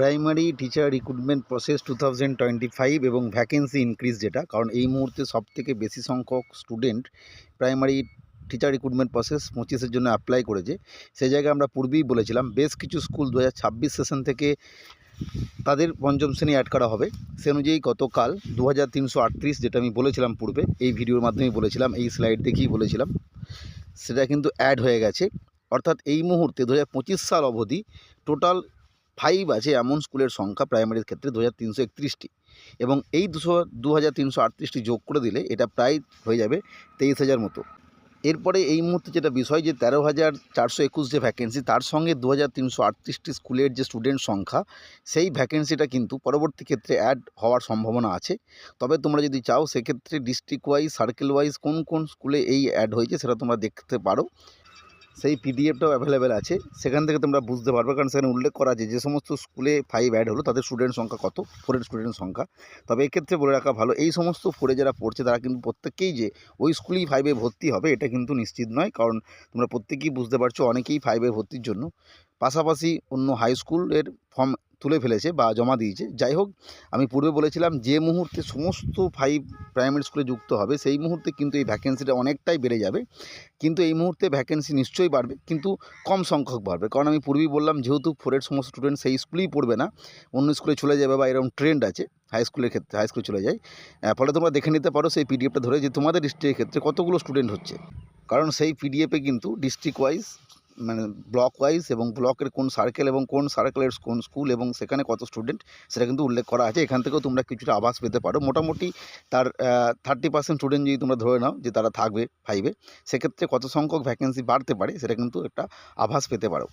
Primary teacher recruitment process two thousand twenty five এবং vacancy increase যেটা, কারণ এই মুহূর্তে সব থেকে বেশি সংখ্যক student primary teacher recruitment process পঁচিশের জন্য অ্যাপ্লাই করেছে। সেই জায়গায় আমরা পূর্বেই বলেছিলাম, বেশ কিছু স্কুল দু হাজার ছাব্বিশ সেশন থেকে তাদের পঞ্চম শ্রেণি অ্যাড করা হবে। সে অনুযায়ী গতকাল দু হাজার তিনশো আটত্রিশ যেটা আমি বলেছিলাম পূর্বে, এই ভিডিওর মাধ্যমে বলেছিলাম, এই স্লাইড দেখেই বলেছিলাম, সেটা কিন্তু অ্যাড হয়ে গেছে। অর্থাৎ এই মুহূর্তে দু হাজার পঁচিশ সাল অবধি টোটাল ফাইভ আছে এমন স্কুলের সংখ্যা প্রাইমারির ক্ষেত্রে দু হাজার তিনশো একত্রিশটি। এবং এই দুশো দু হাজার তিনশো আটত্রিশটি যোগ করে দিলে এটা প্রায় হয়ে যাবে তেইশ হাজার মতো। এরপরে এই মুহূর্তে যেটা বিষয় যে তেরো হাজার চারশো একুশ যে ভ্যাকেন্সি তার সঙ্গে দু হাজার তিনশো আটত্রিশটি স্কুলের যে স্টুডেন্ট সংখ্যা, সেই ভ্যাকেন্সিটা কিন্তু পরবর্তী ক্ষেত্রে অ্যাড হওয়ার সম্ভাবনা আছে। তবে তোমরা যদি চাও, সেক্ষেত্রে ডিস্ট্রিক্ট ওয়াইজ সার্কেল ওয়াইজ কোন কোন স্কুলে এই অ্যাড হয়েছে সেটা তোমরা দেখতে পারো। সেই পিডিএফটাও অ্যাভেলেবেল আছে। সেখান থেকে তোমরা বুঝতে পারবে, কারণ সেখানে উল্লেখ করা আছে যে সমস্ত স্কুলে ফাইভ অ্যাড হলো, তাদের স্টুডেন্ট সংখ্যা কত? ফোরের স্টুডেন্ট সংখ্যা। তবে এক্ষেত্রে বলে রাখা ভালো, এই সমস্ত ফোরে যারা পড়ছে, তারা কিন্তু প্রত্যেকেই যে, ওই স্কুলেই ফাইভে ভর্তি হবে, এটা কিন্তু নিশ্চিত নয়। কারণ তোমরা প্রত্যেকেই বুঝতে পারছ, অনেকেই ফাইভে ভর্তির জন্য। পাশাপাশি অন্য হাই স্কুলের ফর্ম তুলে ফেলেছে বা জমা দিয়েছে। যাই হোক, আমি পূর্বে বলেছিলাম যে মুহূর্তে সমস্ত ফাইভ প্রাইমারি স্কুলে যুক্ত হবে, সেই মুহূর্তে কিন্তু এই ভ্যাকেন্সিটা অনেকটাই বেড়ে যাবে। কিন্তু এই মুহূর্তে ভ্যাকেন্সি নিশ্চয়ই বাড়বে, কিন্তু কম সংখ্যক বাড়বে। কারণ আমি পূর্বেই বললাম, যেহেতু ফোরের সমস্ত স্টুডেন্ট সেই স্কুলেই পড়বে না, অন্য স্কুলে চলে যাবে বা এরকম ট্রেন্ড আছে হাই স্কুলের ক্ষেত্রে হাই স্কুলে চলে যায়। ফলে তোমরা দেখে নিতে পারো সেই পিডিএফটা ধরে যে তোমাদের ডিস্ট্রিক্টের ক্ষেত্রে কতগুলো স্টুডেন্ট হচ্ছে। কারণ সেই পিডিএফে কিন্তু ডিস্ট্রিক্ট ওয়াইজ মানে ব্লক ওয়াইজ এবং ব্লকের কোন সার্কেল এবং কোন সার্কেলের কোন স্কুল এবং সেখানে কত স্টুডেন্ট সেটা কিন্তু উল্লেখ করা আছে। এখান থেকেও তোমরা কিছুটা আভাস পেতে পারো। মোটামুটি তার থার্টি পার্সেন্ট স্টুডেন্ট যদি তোমরা ধরে নাও যে তারা থাকবে ফাইভে সেক্ষেত্রে কত সংখ্যক ভ্যাকেন্সি বাড়তে পারে, সেটা কিন্তু একটা আভাস পেতে পারো।